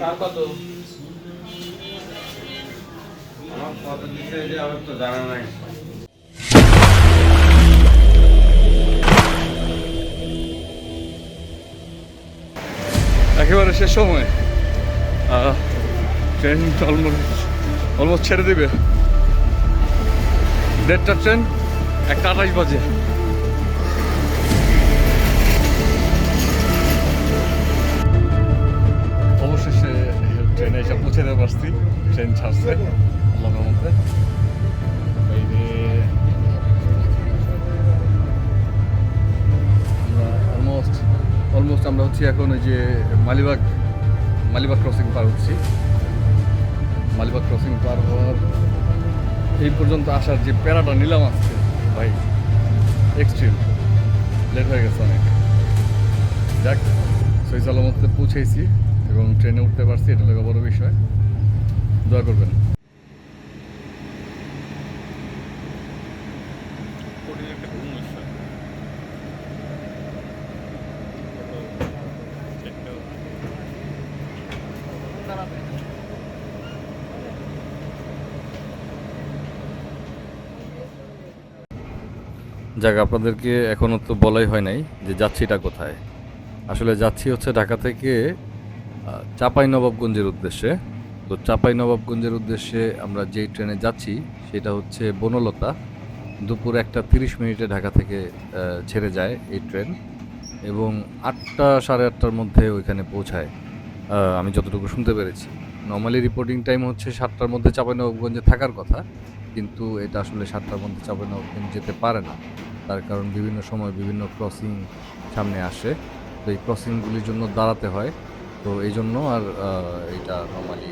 কার কত? আমার কত দিতে যে আমার তো জানা নাই। একেবারে শেষ সময়। আহ, ট্রেন অলমোস্ট অলমোস্ট ছেড়ে দিবে। দেড়টা ট্রেন একটা আঠাশ বাজে। পৌঁছে পারছি ট্রেন ছাড়ছে আল্লাহর মধ্যে অলমোস্ট অলমোস্ট আমরা হচ্ছি এখন ওই যে মালিবাগ মালিবাগ ক্রসিং পার হচ্ছি। মালিবাগ ক্রসিং পার হওয়ার এই পর্যন্ত আসার যে প্যারাটা নিলাম আজকে, ভাই এক্সট্রিম লেট হয়ে গেছে অনেক। যাক সই সালামতে পৌঁছেছি। এবং ট্রেনে উঠতে পারছি, এটা লোক বড় বিষয়। দোয়া করবেন। যাক, আপনাদেরকে এখনও তো বলাই হয় নাই যে যাচ্ছিটা কোথায়। আসলে যাচ্ছি হচ্ছে ঢাকা থেকে নবাবগঞ্জের উদ্দেশ্যে। তো চাপাই নবাবগঞ্জের উদ্দেশ্যে আমরা যেই ট্রেনে যাচ্ছি, সেটা হচ্ছে বনলতা। দুপুর একটা তিরিশ মিনিটে ঢাকা থেকে ছেড়ে যায় এই ট্রেন এবং আটটা সাড়ে আটটার মধ্যে ওইখানে পৌঁছায়। আমি যতটুকু শুনতে পেরেছি। নর্মালি রিপোর্টিং টাইম হচ্ছে সাতটার মধ্যে চাঁপাইনবাবগঞ্জে থাকার কথা, কিন্তু এটা আসলে সাতটার মধ্যে চাঁপাইনবাবগঞ্জ যেতে পারে না। তার কারণ বিভিন্ন সময় বিভিন্ন ক্রসিং সামনে আসে। তো এই ক্রসিংগুলির জন্য দাঁড়াতে হয়। তো এই জন্য আর এটা নর্মালি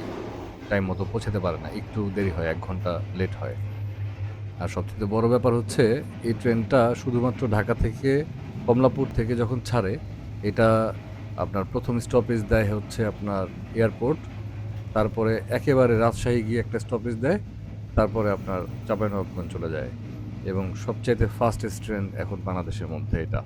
টাইম মতো পৌঁছাতে পারে না। একটু দেরি হয়, এক ঘণ্টা লেট হয়। আর সবচেয়ে বড় ব্যাপার হচ্ছে, এই ট্রেনটা শুধুমাত্র ঢাকা থেকে কমলাপুর থেকে যখন ছাড়ে, এটা আপনার প্রথম স্টপেজ দেয় হচ্ছে আপনার এয়ারপোর্ট তারপরে একেবারে রাজশাহী গিয়ে একটা স্টপেজ দেয়, তারপরে আপনার চাঁপাইনবাবগঞ্জ চলে যায়। এবং সবচাইতে ফাস্টেস্ট ট্রেন এখন বাংলাদেশের মধ্যে এটা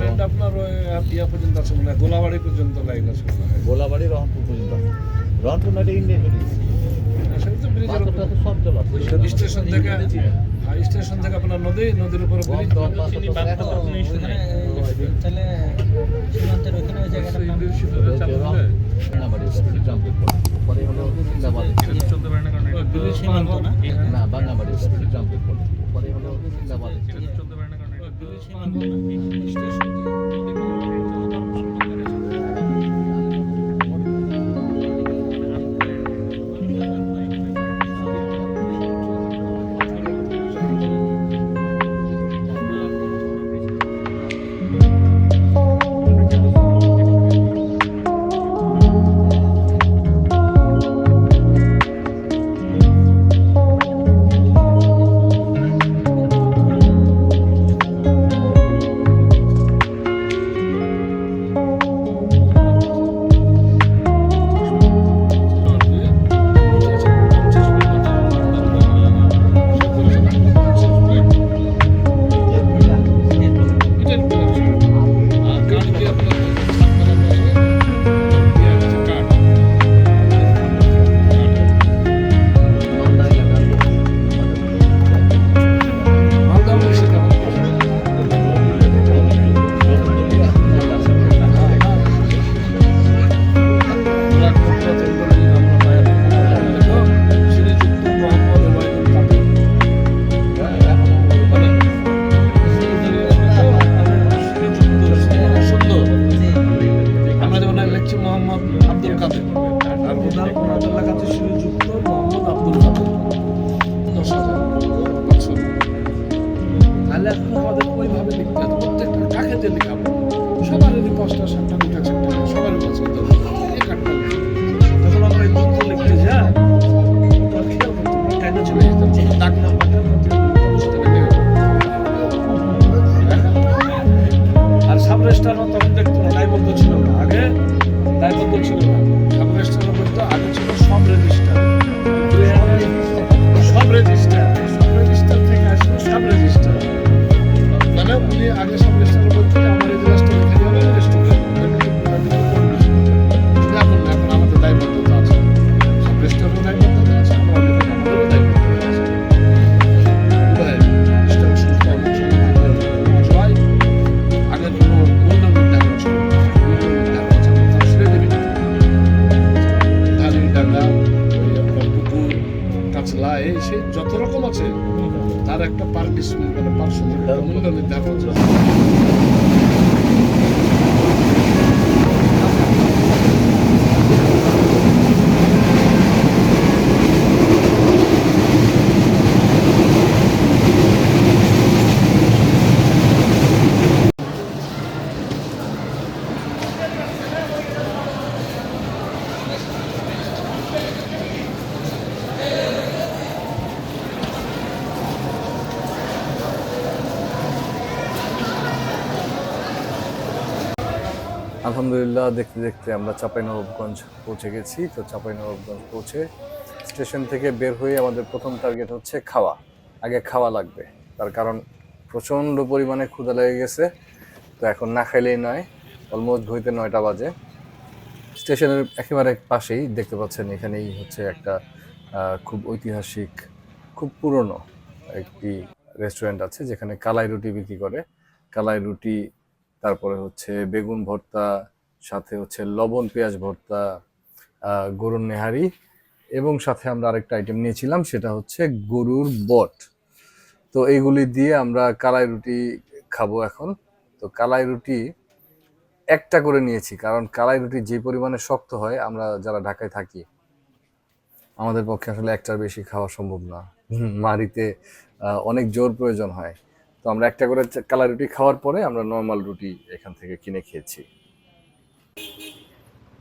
লাইনটা আপনার ওই ইয়া পর্যন্ত আছে মনে হয় গোলাবাড়ি পর্যন্ত লাইন আছে হয়। গোলাবাড়ি রহনপুর পর্যন্ত। রহনপুর না এটা ইন্ডিয়া জল স্টেশন থেকে হ্যাঁ, স্টেশন থেকে আপনার নদী নদীর উপরে বাংলাবাড়ি জাম্পের জেনারেল মোরাদুল্লাহ কাছে শ্রীযুক্ত মোহাম্মদ আব্দুল কাদের দশ হাজার তাহলে এখন আমাদের ওইভাবে লিখতে প্রত্যেকটা কাকে দিয়ে লিখাবো সবারই পাঁচটা সাতটা দুটা চারটা সবারই পাঁচটা তার একটা পার ডিসমিল মানে পার শতক একটা মূল্য আলহামদুলিল্লাহ, দেখতে দেখতে আমরা চাঁপাইনবাবগঞ্জ পৌঁছে গেছি। তো চাঁপাইনবাবগঞ্জ পৌঁছে স্টেশন থেকে বের হয়ে আমাদের প্রথম টার্গেট হচ্ছে খাওয়া। আগে খাওয়া লাগবে। তার কারণ প্রচণ্ড পরিমাণে ক্ষুধা লেগে গেছে। তো এখন না খাইলেই নয়। অলমোস্ট ঘড়িতে নয়টা বাজে। স্টেশনের একেবারে পাশেই দেখতে পাচ্ছেন এখানেই হচ্ছে একটা খুব ঐতিহাসিক, খুব পুরনো একটি রেস্টুরেন্ট আছে, যেখানে কালাই রুটি বিক্রি করে। কালাই রুটি তারপরে হচ্ছে বেগুন ভর্তা সাথে হচ্ছে লবণ পেঁয়াজ ভর্তা গরুর নেহারি এবং সাথে আমরা আরেকটা আইটেম নিয়েছিলাম সেটা হচ্ছে গরুর বট। তো এইগুলি দিয়ে আমরা কালাই রুটি খাব এখন। তো কালাই রুটি একটা করে নিয়েছি কারণ কালাই রুটি যে পরিমাণে শক্ত হয় আমরা যারা ঢাকায় থাকি আমাদের পক্ষে আসলে একটার বেশি খাওয়া সম্ভব না। আহ, অনেক জোর প্রয়োজন হয়। তো আমরা একটা করে চা- কালা রুটি খাওয়ার পরে আমরা নর্মাল রুটি এখান থেকে কিনে খেয়েছি।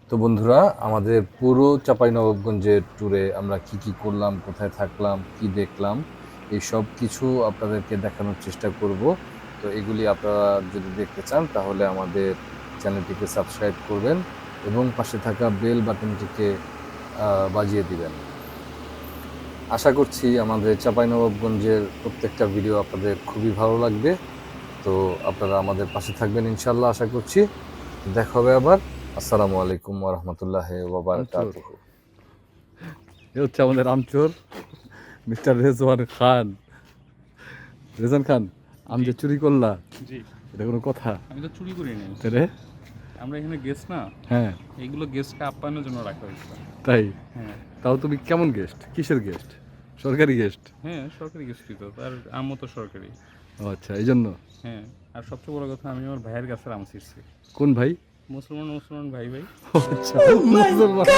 তো বন্ধুরা, আমাদের পুরো চাঁপাইনবাবগঞ্জের ট্যুরে আমরা কি কি করলাম, কোথায় থাকলাম, কি দেখলাম, এই সব কিছু আপনাদেরকে দেখানোর চেষ্টা করব। তো এগুলি আপনারা যদি দেখতে চান, তাহলে আমাদের চ্যানেলটিকে সাবস্ক্রাইব করবেন এবং পাশে থাকা বেল বাটনটিকে বাজিয়ে দিবেন। আশা করছি আমাদের চাঁপাইনবাবগঞ্জের প্রত্যেকটা ভিডিও আপনাদের খুবই ভালো লাগবে। তো আপনারা আমাদের পাশে থাকবেন ইনশাল্লাহ আশা করছি। দেখা হবে আবার। আসসালামু আলাইকুম ওরহমতুল্লাহ ওবরাকাতুহু এ হচ্ছে আমাদের আমচোর মিস্টার রেজওয়ান খান। রেজান খান আম যে চুরি করলা? এটা কোনো কথা? আমি তো চুরি করি নাই। রে আমরা এখানে গেস্ট না হ্যাঁ। এইগুলো গেস্টকে আপ্যায়নের জন্য রাখা হয়েছে। তাই? হ্যাঁ। তাও তুমি কেমন গেস্ট কিসের গেস্ট সরকারি গেস্ট হ্যাঁ সরকারি গেস্টই তো তার আমও তো সরকারি। ও আচ্ছা এই জন্য হ্যাঁ আর সবচেয়ে বড় কথা আমি আমার ভাইয়ের কাছে আম ছিঁড়ছি কোন ভাই? মুসলমান মুসলমান ভাই ভাই। ও আচ্ছা মুসলমান ভাই।